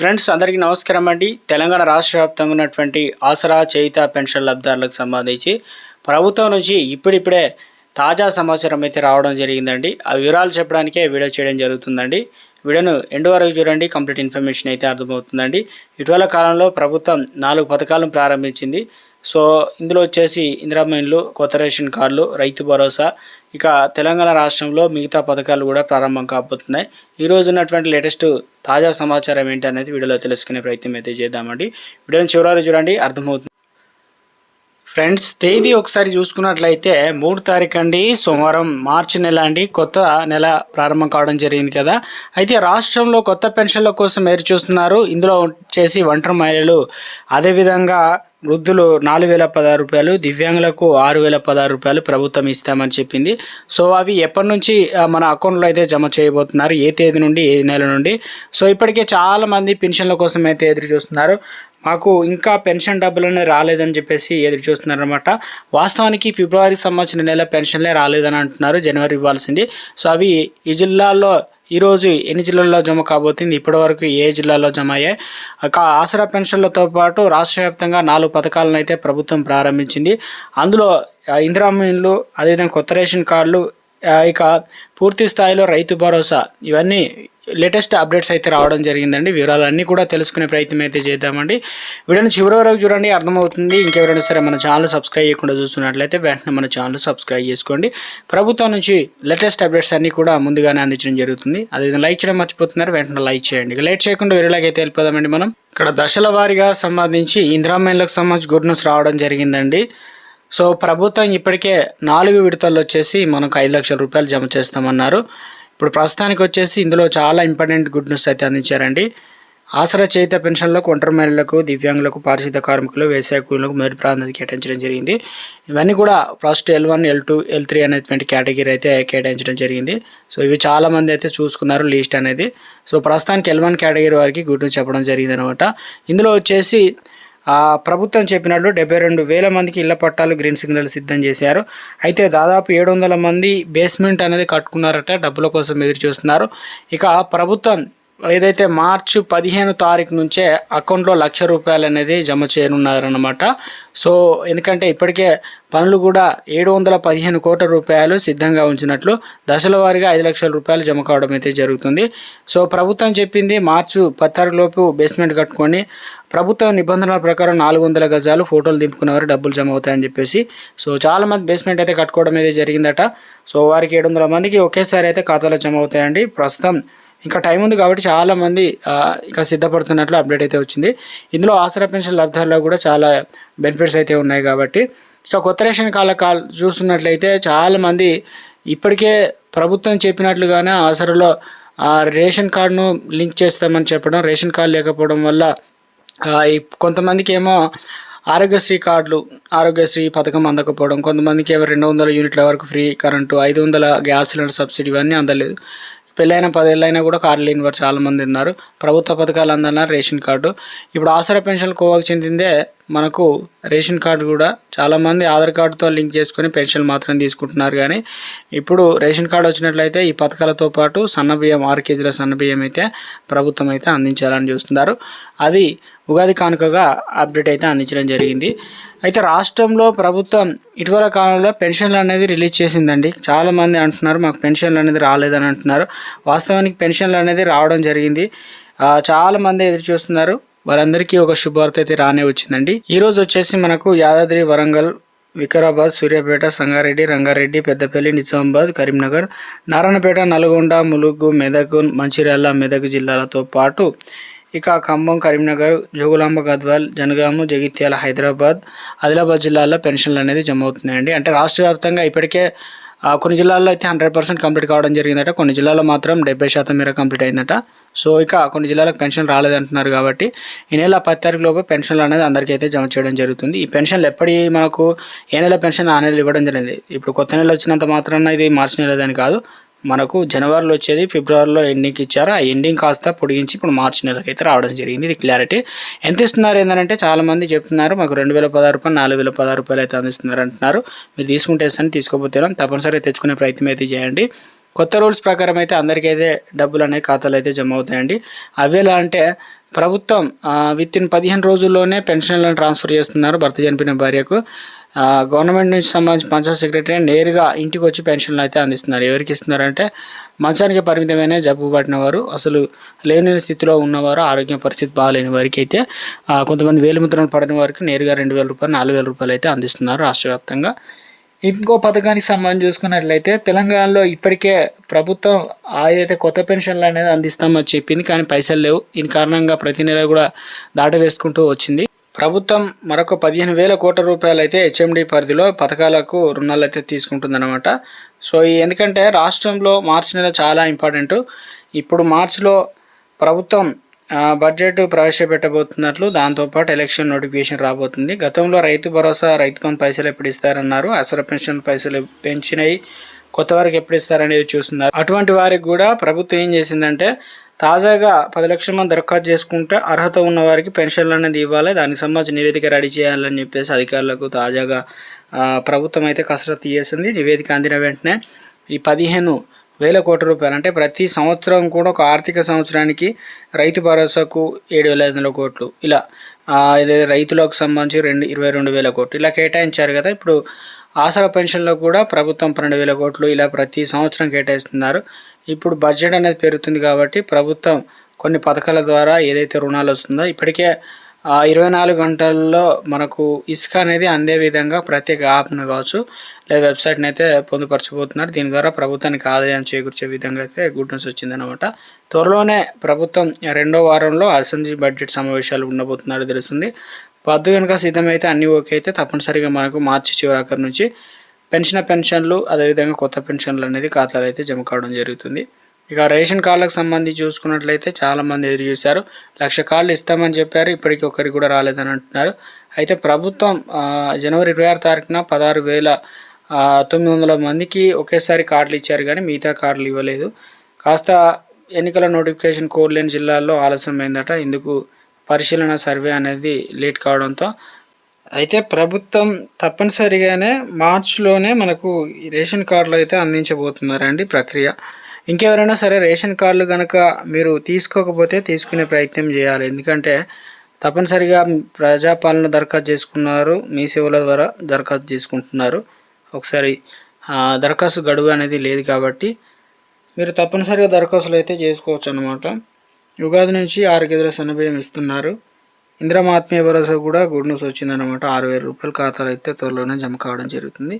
Friends అందరికీ నమస్కారం అండి. తెలంగాణ రాష్ట్ర వ్యాప్తంగా ఉన్నటువంటి ఆసరా చేయిత పెన్షన్ లబ్ధిదారులకు సంబంధించి ప్రభుత్వం నుంచి ఇప్పుడిప్పుడే తాజా సమాచారం అయితే రావడం జరిగిందండి. ఆ వివరాలు చెప్పడానికే వీడియో చేయడం జరుగుతుందండి. వీడియోను ఎండు వరకు చూడండి కంప్లీట్ ఇన్ఫర్మేషన్ అయితే అర్థమవుతుందండి. ఇటీవల కాలంలో ప్రభుత్వం నాలుగు పథకాలను ప్రారంభించింది. సో ఇందులో వచ్చేసి ఇందిరామైన్లు కొత్త రేషన్ కార్డులు రైతు భరోసా ఇక తెలంగాణ రాష్ట్రంలో మిగతా పథకాలు కూడా ప్రారంభం కాబోతున్నాయి. ఈ రోజు ఉన్నటువంటి లేటెస్ట్ తాజా సమాచారం ఏంటి అనేది వీడియోలో తెలుసుకునే ప్రయత్నం అయితే చేద్దామండి. వీడియోని చివరి చూడండి అర్థమవుతుంది. ఫ్రెండ్స్ తేదీ ఒకసారి చూసుకున్నట్లయితే మూడు తారీఖు అండి సోమవారం మార్చి నెల అండి. కొత్త నెల ప్రారంభం కావడం జరిగింది కదా. అయితే రాష్ట్రంలో కొత్త పెన్షన్ల కోసం ఎదురు చూస్తున్నారు ఇందులో చేసి ఒంటరి మహిళలు అదేవిధంగా వృద్ధులు నాలుగు వేల పదహారు రూపాయలు దివ్యాంగులకు ఆరు వేల పదహారు రూపాయలు ప్రభుత్వం ఇస్తామని చెప్పింది. సో అవి ఎప్పటి నుంచి మన అకౌంట్లో అయితే జమ చేయబోతున్నారు? ఏ తేదీ నుండి ఏ నెల నుండి? సో ఇప్పటికే చాలామంది పెన్షన్ల కోసం అయితే ఎదురు చూస్తున్నారు. మాకు ఇంకా పెన్షన్ డబ్బులనే రాలేదని చెప్పేసి ఎదురు చూస్తున్నారనమాట వాస్తవానికి ఫిబ్రవరి సంబంధించిన నెల పెన్షన్లే రాలేదని అంటున్నారు జనవరి ఇవ్వాల్సింది. సో అవి ఈ జిల్లాల్లో ఈరోజు ఎన్ని జిల్లాల్లో జమ కాబోతుంది? ఇప్పటివరకు ఏ జిల్లాలో జమ అయ్యాయి? ఆసరా పెన్షన్లతో పాటు రాష్ట్ర వ్యాప్తంగా నాలుగు పథకాలను అయితే ప్రభుత్వం ప్రారంభించింది. అందులో ఇందిరామీన్లు అదేవిధంగా కొత్త రేషన్ కార్డులు ఇక పూర్తి స్థాయిలో రైతు భరోసా ఇవన్నీ లేటెస్ట్ అప్డేట్స్ అయితే రావడం జరిగిందండి. వివరాలన్నీ కూడా తెలుసుకునే ప్రయత్నం అయితే చేద్దామండి. వీడియోని చివరి వరకు చూడండి అర్థమవుతుంది. ఇంకెవరైనా సరే మన ఛానల్ సబ్స్క్రైబ్ చేయకుండా చూస్తున్నట్లయితే వెంటనే మన ఛానల్ సబ్స్క్రైబ్ చేసుకోండి. ప్రభుత్వం నుంచి లేటెస్ట్ అప్డేట్స్ అన్నీ కూడా ముందుగానే అందించడం జరుగుతుంది. అదేవిధంగా లైక్ చేయడం మర్చిపోతున్నారు వెంటనే లైక్ చేయండి. ఇక లేట్ చేయకుండా వేరేలాగైతే అయితే వెళ్ళిపోదామండి మనం. ఇక్కడ దశల వారీగా సంబంధించి ఇందిరామేన్లకు సంబంధించి గుడ్ న్యూస్ రావడం జరిగిందండి. సో ప్రభుత్వం ఇప్పటికే నాలుగు విడతల్లో వచ్చేసి మనకు ఐదు లక్షల రూపాయలు జమ చేస్తామన్నారు. ఇప్పుడు ప్రస్తుతానికి వచ్చేసి ఇందులో చాలా ఇంపార్టెంట్ గుడ్ న్యూస్ అయితే అందించారండి. ఆసరా చేత పెన్షన్లకు ఒంటరి మహిళలకు దివ్యాంగులకు పారిశుద్ధ కార్మికులు వ్యవసాయ కూలీలకు మొదటి ప్రాధాన్యత కేటాయించడం జరిగింది. ఇవన్నీ కూడా first L one L two L three అనేటువంటి కేటగిరీ అయితే కేటాయించడం జరిగింది. సో ఇవి చాలా మంది అయితే చూసుకున్నారు లిస్ట్ అనేది. సో ప్రస్తుతానికి ఎల్ వన్ కేటగిరీ వారికి గుడ్ న్యూస్ చెప్పడం జరిగింది అనమాట ఇందులో వచ్చేసి ప్రభుత్వం చెప్పినట్లు డెబ్బై రెండు వేల మందికి ఇళ్ళ పట్టాలు గ్రీన్ సిగ్నల్ సిద్ధం చేశారు. అయితే దాదాపు ఏడు వందల మంది బేస్మెంట్ అనేది కట్టుకున్నారట డబ్బుల కోసం ఎదురు చూస్తున్నారు. ఇక ప్రభుత్వం ఏదైతే మార్చి పదిహేను తారీఖు నుంచే అకౌంట్లో లక్ష రూపాయలు అనేది జమ చేయనున్నారనమాట సో ఎందుకంటే ఇప్పటికే పనులు కూడా ఏడు వందల పదిహేను కోట్ల రూపాయలు సిద్ధంగా ఉంచినట్లు దశల వారీగా ఐదు లక్షల రూపాయలు జమ కావడం అయితే జరుగుతుంది. సో ప్రభుత్వం చెప్పింది మార్చి పత్తారు లోపు బేస్మెంట్ కట్టుకొని ప్రభుత్వ నిబంధనల ప్రకారం నాలుగు వందల గజాలు ఫోటోలు దింపుకున్నవారు డబ్బులు జమ అవుతాయని చెప్పేసి సో చాలా మంది బేస్మెంట్ అయితే కట్టుకోవడం అయితే జరిగిందట. సో వారికి ఏడు వందల మందికి ఒకేసారి అయితే ఖాతాలో జమ అవుతాయండి. ప్రస్తుతం ఇంకా టైం ఉంది కాబట్టి చాలా మంది ఇక సిద్ధపడుతున్నట్లు అప్డేట్ అయితే వచ్చింది. ఇందులో ఆసరా పెన్షన్ లబ్ధాల్లో కూడా చాలా బెనిఫిట్స్ అయితే ఉన్నాయి కాబట్టి. సో కొత్త రేషన్ కాల కాల్ చూస్తున్నట్లయితే చాలా మంది ఇప్పటికే ప్రభుత్వం చెప్పినట్లుగానే ఆసరాలో ఆ రేషన్ కార్డును లింక్ చేస్తామని చెప్పడం రేషన్ కార్డు లేకపోవడం వల్ల కొంతమందికి ఏమో ఆరోగ్యశ్రీ కార్డులు ఆరోగ్యశ్రీ పథకం అందకపోవడం కొంతమందికి ఏమో రెండు వందల యూనిట్ల వరకు ఫ్రీ కరెంటు ఐదు వందల గ్యాస్ సిలిండర్ సబ్సిడీ ఇవన్నీ అందలేదు. పెళ్ళైన పదేళ్ళైనా కూడా కార్డు లేని వారు చాలామంది ఉన్నారు. ప్రభుత్వ పథకాలు అందన్నారు రేషన్ కార్డు. ఇప్పుడు ఆసరా పెన్షన్ కోవాకు చెందిందే మనకు రేషన్ కార్డు కూడా చాలామంది ఆధార్ కార్డుతో లింక్ చేసుకొని పెన్షన్ మాత్రం తీసుకుంటున్నారు కానీ ఇప్పుడు రేషన్ కార్డు వచ్చినట్లయితే ఈ పథకాలతో పాటు సన్న బియ్యం ఆరు కేజీల సన్న బియ్యం అయితే ప్రభుత్వం అయితే అందించాలని చూస్తున్నారు. అది ఉగాది కానుకగా అప్డేట్ అయితే అందించడం జరిగింది. అయితే రాష్ట్రంలో ప్రభుత్వం ఇటీవల కాలంలో పెన్షన్లు అనేది రిలీజ్ చేసిందండి. చాలామంది అంటున్నారు మాకు పెన్షన్లు అనేది రాలేదని అంటున్నారు. వాస్తవానికి పెన్షన్లు అనేది రావడం జరిగింది. చాలామంది చాలా మంది ఎదురు చూస్తున్నారు. వారందరికీ ఒక శుభవార్త అయితే రానే వచ్చిందండి. ఈరోజు వచ్చేసి మనకు యాదాద్రి వరంగల్ వికారాబాద్ సూర్యాపేట సంగారెడ్డి రంగారెడ్డి పెద్దపల్లి నిజామాబాద్ కరీంనగర్ నారాయణపేట నల్గొండ ములుగు మెదక్ మంచిర్యాల మెదక్ జిల్లాలతో పాటు ఇక ఖమ్మం కరీంనగర్ జోగులాంబ గద్వాల్ జనగాము జగిత్యాల హైదరాబాద్ ఆదిలాబాద్ జిల్లాల్లో పెన్షన్లు అనేది జమ అవుతున్నాయండి. అంటే రాష్ట్ర వ్యాప్తంగా ఇప్పటికే ఆ, కొన్ని జిల్లాల్లో అయితే హండ్రెడ్ పర్సెంట్ కంప్లీట్ కావడం జరిగిందట. కొన్ని జిల్లాల్లో మాత్రం డెబ్బై శాతం మేర కంప్లీట్ అయిందట. సో ఇక కొన్ని జిల్లాలకు పెన్షన్ రాలేదంటున్నారు కాబట్టి ఈ నెల పది తారీఖు లోపు పెన్షన్లు అనేది అందరికీ అయితే జమ చేయడం జరుగుతుంది. ఈ పెన్షన్లు ఎప్పటి మనకు ఏ నెల పెన్షన్ ఆ నెల ఇవ్వడం జరిగింది? ఇప్పుడు కొత్త నెల వచ్చినంత మాత్రాన ఇది మార్చి నెలదని కాదు. మనకు జనవరిలో వచ్చేది ఫిబ్రవరిలో ఎండింగ్ ఇచ్చారు. ఆ ఎండింగ్ కాస్త పొడిగించి ఇప్పుడు మార్చి నెలకి అయితే రావడం జరిగింది. ఇది క్లారిటీ ఎంత ఇస్తున్నారు ఏంటంటే చాలామంది చెప్తున్నారు మాకు రెండు వేల పదహారు రూపాయలు నాలుగు వేల పదహారు రూపాయలు అయితే అందిస్తున్నారు అంటున్నారు. మీరు తీసుకుంటే అని తీసుకోపోతున్నాం తప్పనిసరిగా తెచ్చుకునే ప్రయత్నం అయితే చేయండి. కొత్త రూల్స్ ప్రకారం అయితే అందరికీ అయితే డబ్బులు అనే ఖాతాలు అయితే జమ అవుతాయండి. అవి ఎలా అంటే ప్రభుత్వం విత్ ఇన్ పదిహేను రోజుల్లోనే పెన్షన్లను ట్రాన్స్ఫర్ చేస్తున్నారు భర్త చనిపోయిన భార్యకు. గవర్నమెంట్ నుంచి సంబంధించి పంచాయత్ సెక్రటరీ నేరుగా ఇంటికి వచ్చి పెన్షన్లు అయితే అందిస్తున్నారు. ఎవరికి ఇస్తున్నారంటే మంచానికి పరిమితమైన జబ్బు పట్టిన వారు అసలు లేని స్థితిలో ఉన్నవారు ఆరోగ్య పరిస్థితి బాగాలేని వారికి అయితే కొంతమంది వేలిముద్రలు పడిన వారికి నేరుగా రెండు వేల రూపాయలు నాలుగు వేల రూపాయలు అయితే అందిస్తున్నారు రాష్ట్ర వ్యాప్తంగా. ఇంకో పథకానికి సంబంధించి చూసుకున్నట్లయితే తెలంగాణలో ఇప్పటికే ప్రభుత్వం ఏదైతే కొత్త పెన్షన్లు అనేది అందిస్తామని చెప్పింది కానీ పైసలు లేవు. దీని కారణంగా ప్రతి నెల కూడా దాట వేసుకుంటూ వచ్చింది. ప్రభుత్వం మరొక పదిహేను వేల కోట్ల రూపాయలు అయితే హెచ్ఎండి పరిధిలో పథకాలకు రుణాలు అయితే తీసుకుంటుందన్నమాట. సో ఈ ఎందుకంటే రాష్ట్రంలో మార్చి నెల చాలా ఇంపార్టెంట్. ఇప్పుడు మార్చిలో ప్రభుత్వం బడ్జెట్ ప్రవేశపెట్టబోతున్నట్లు దాంతోపాటు ఎలక్షన్ నోటిఫికేషన్ రాబోతుంది. గతంలో రైతు భరోసా రైతు బంధు పైసలు ఎప్పుడు ఇస్తారన్నారు? అసలు పెన్షన్ పైసలు పెంచినాయి? కొత్త వారికి ఎప్పుడు ఇస్తారనేది చూస్తున్నారు. అటువంటి వారికి కూడా ప్రభుత్వం ఏం చేసిందంటే తాజాగా పది లక్షల మంది దరఖాస్తు చేసుకుంటే అర్హత ఉన్న వారికి పెన్షన్లు అనేది ఇవ్వాలి. దానికి సంబంధించి నివేదిక రెడీ చేయాలని చెప్పేసి అధికారులకు తాజాగా ప్రభుత్వం అయితే కసరత్తు చేసింది. నివేదిక అందిన వెంటనే ఈ పదిహేను వేల కోట్ల రూపాయలు అంటే ప్రతి సంవత్సరం కూడా ఒక ఆర్థిక సంవత్సరానికి రైతు భరోసాకు ఏడు వేల ఐదు వందల కోట్లు. ఇలా ఏదైతే రైతులకు సంబంధించి రెండు ఇరవై రెండు వేల కోట్లు ఇలా కేటాయించారు కదా. ఇప్పుడు ఆసరా పెన్షన్లో కూడా ప్రభుత్వం పన్నెండు వేల కోట్లు ఇలా ప్రతి సంవత్సరం కేటాయిస్తున్నారు. ఇప్పుడు బడ్జెట్ అనేది పెరుగుతుంది కాబట్టి ప్రభుత్వం కొన్ని పథకాల ద్వారా ఏదైతే రుణాలు వస్తుందో ఇప్పటికే ఇరవై నాలుగు గంటల్లో మనకు ఇసుక అనేది అందే విధంగా ప్రత్యేక యాప్ను కావచ్చు లేదా వెబ్సైట్ని అయితే పొందుపరచబోతున్నారు. దీని ద్వారా ప్రభుత్వానికి ఆదాయం చేకూర్చే విధంగా అయితే గుడ్ న్యూస్ వచ్చిందనమాట త్వరలోనే ప్రభుత్వం రెండో వారంలో అసెంబ్లీ బడ్జెట్ సమావేశాలు ఉండబోతున్నట్టు తెలుస్తుంది. పద్దు కనుక సిద్ధమైతే అన్ని ఓకే అయితే తప్పనిసరిగా మనకు మార్చి చివరాఖరు నుంచి పెన్షన్ పెన్షన్లు అదేవిధంగా కొత్త పెన్షన్లు అనేది ఖాతాలో అయితే జమ కావడం జరుగుతుంది. ఇక రేషన్ కార్డులకు సంబంధించి చూసుకున్నట్లయితే చాలామంది ఎదురు చూశారు. లక్ష కార్డులు ఇస్తామని చెప్పారు. ఇప్పటికీ ఒకరికి కూడా రాలేదని అంటున్నారు. అయితే ప్రభుత్వం జనవరి ఇరవై ఆరు తారీఖున పదహారు వేల తొమ్మిది వందల మందికి ఒకేసారి కార్డులు ఇచ్చారు కానీ మిగతా కార్డులు ఇవ్వలేదు. కాస్త ఎన్నికల నోటిఫికేషన్ కోడ్ లేని జిల్లాల్లో ఆలస్యమైందట. ఇందుకు పరిశీలన సర్వే అనేది లేట్ కావడంతో అయితే ప్రభుత్వం తప్పనిసరిగానే మార్చిలోనే మనకు రేషన్ కార్డులు అయితే అందించబోతున్నారండి ప్రక్రియ. ఇంకెవరైనా సరే రేషన్ కార్డులు కనుక మీరు తీసుకోకపోతే తీసుకునే ప్రయత్నం చేయాలి. ఎందుకంటే తప్పనిసరిగా ప్రజాపాలన దరఖాస్తు చేసుకున్నారు మీ సేవల ద్వారా దరఖాస్తు చేసుకుంటున్నారు. ఒకసారి దరఖాస్తు గడువు అనేది లేదు కాబట్టి మీరు తప్పనిసరిగా దరఖాస్తులు అయితే చేసుకోవచ్చు అనమాట ఉగాది నుంచి ఆరు గదుల సన్నబియ్యం ఇస్తున్నారు. ఇందిరా ఆత్మీయ భరోసా కూడా గుడ్ న్యూస్ వచ్చిందనమాట ఆరు వేల రూపాయల ఖాతాలు అయితే త్వరలోనే జమ కావడం జరుగుతుంది.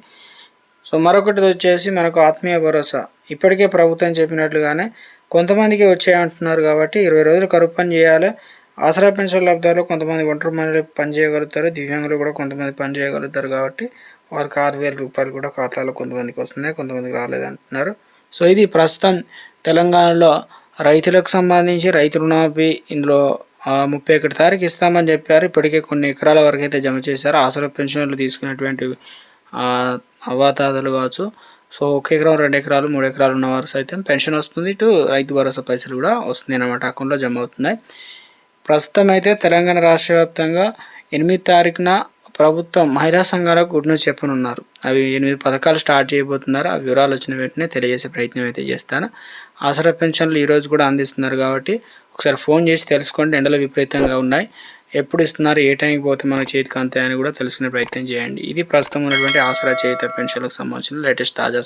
సో మరొకటి వచ్చేసి మనకు ఆత్మీయ భరోసా. ఇప్పటికే ప్రభుత్వం చెప్పినట్లుగానే కొంతమందికి వచ్చాయంటున్నారు కాబట్టి ఇరవై రోజులు కరువు పని చేయాలి. ఆసరా పెన్షన్ లబ్ధాలు కొంతమంది ఒంటరి మనులు పని చేయగలుగుతారు. దివ్యాంగులు కూడా కొంతమంది పని చేయగలుగుతారు కాబట్టి వారికి ఆరు వేల రూపాయలు కూడా ఖాతాలో కొంతమందికి వస్తున్నాయి కొంతమందికి రాలేదంటున్నారు. సో ఇది ప్రస్తుతం తెలంగాణలో రైతులకు సంబంధించి రైతు రుణమాఫీ ఇందులో ముప్పై ఒకటి తారీఖు ఇస్తామని చెప్పారు. ఇప్పటికే కొన్ని ఎకరాల వరకు అయితే జమ చేశారు. ఆసరా పెన్షన్లు తీసుకునేటువంటి ఆ, అవ్వాతాతలు కావచ్చు. సో ఒక ఎకరం రెండు ఎకరాలు మూడు ఎకరాలు ఉన్న వారు సైతం పెన్షన్ వస్తుంది. ఇటు రైతు భరోసా పైసలు కూడా వస్తుంది అన్నమాట. అకౌంట్లో జమ అవుతున్నాయి. ప్రస్తుతం అయితే తెలంగాణ రాష్ట్ర వ్యాప్తంగా ఎనిమిది తారీఖున ప్రభుత్వం మహిళా సంఘాలకు గుడ్ న్యూస్ చెప్పనున్నారు. అవి ఎనిమిది పథకాలు స్టార్ట్ చేయబోతున్నారు. ఆ వివరాలు వచ్చిన వెంటనే తెలియజేసే ప్రయత్నం అయితే చేస్తాను. ఆసరా పెన్షన్లు ఈరోజు కూడా అందిస్తున్నారు కాబట్టి ఒకసారి ఫోన్ చేసి తెలుసుకోండి ఎండలు విపరీతంగా ఉన్నాయి. ఎప్పుడు ఇస్తున్నారు ఏ టైంకి పోతే మన చేతికి అంతే అని కూడా తెలుసుకునే ప్రయత్నం చేయండి. ఇది ప్రస్తుతం ఉన్నటువంటి ఆసరా చేత పెన్షన్లకు సంబంధించిన లేటెస్ట్ తాజా